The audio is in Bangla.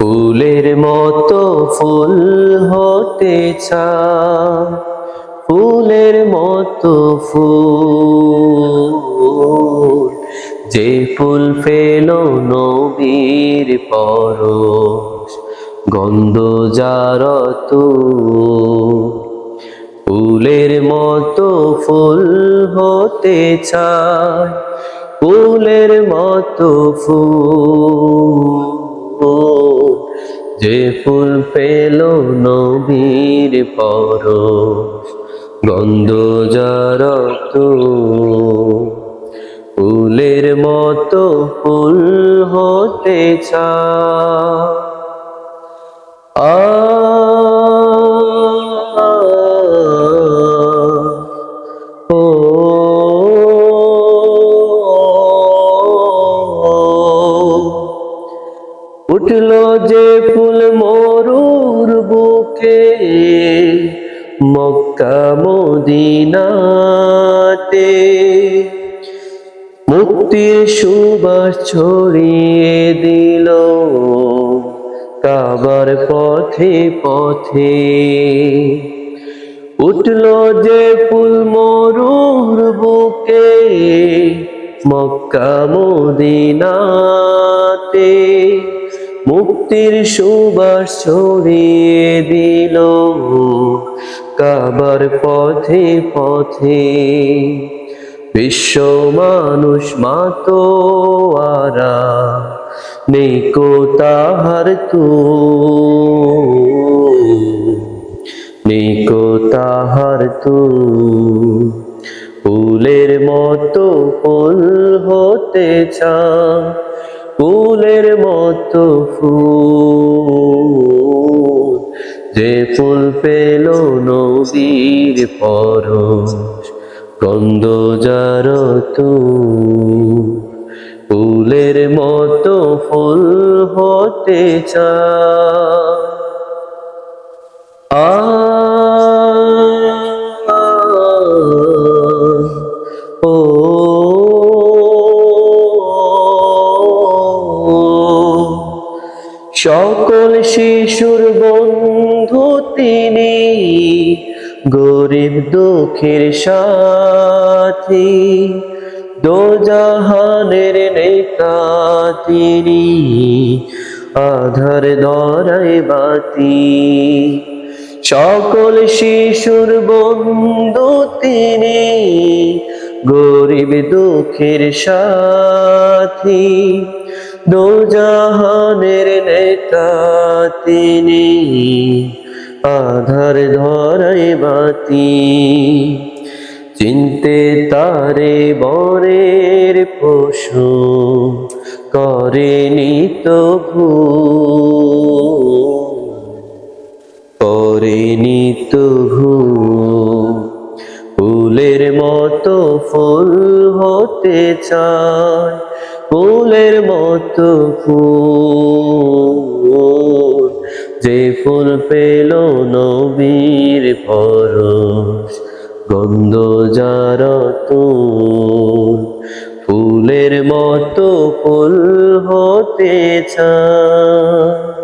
ফুলের মতো ফুল হতে চায়। ফুলের মতো ফুল, যে ফুল ফেল নবীর পরশ, গন্ধ যার ফুলের মতো ফুল হতে চায়, ফুলের মতো ফুল। যে ফুল পেল নবীর পরশ, গন্ধ যার ফুলের মতো ফুল হতে ও। উঠল যে ফুল মক্কা মদিনাতে মুক্তির সুবাস ছড়িয়ে দিল। কাবার পথে পথে উঠল যে ফুল মরুর বুকে মক্কা মদিনাতে মুক্তির সুবাস ছড়িয়ে দিল কাবার পথে পথে। বিশ্ব মানুষ মাতো আরা নেই কো তাহার তু নেই কো তাহার তু ফুলের মতো ফুল হতে চা ফুলের মতো ফুল। যে ফুল পেল নদীর পর গন্ধ যার ফুলের মতো ফুল হতে চা সকল শিশুর বন্ধু তিনি, গরিব দুঃখের সাথী, দোজাহানের নেতা তিনি, আধার দরাই বাতি। সকল শিশুর বন্ধু তিনি, গরিব দুঃখের সাথী দোজাহানের নেতা তিনি আধার ধরাই বাতি চিনতে তারে বরের পশু করেনি তো করেনি তো ফুলের মতো ফুল হতে চায় ফুলের মতো ফুল, যে ফুল পেল নবীর পরশ গন্ধ যার ফুলের মতো ফুল হতে চায়।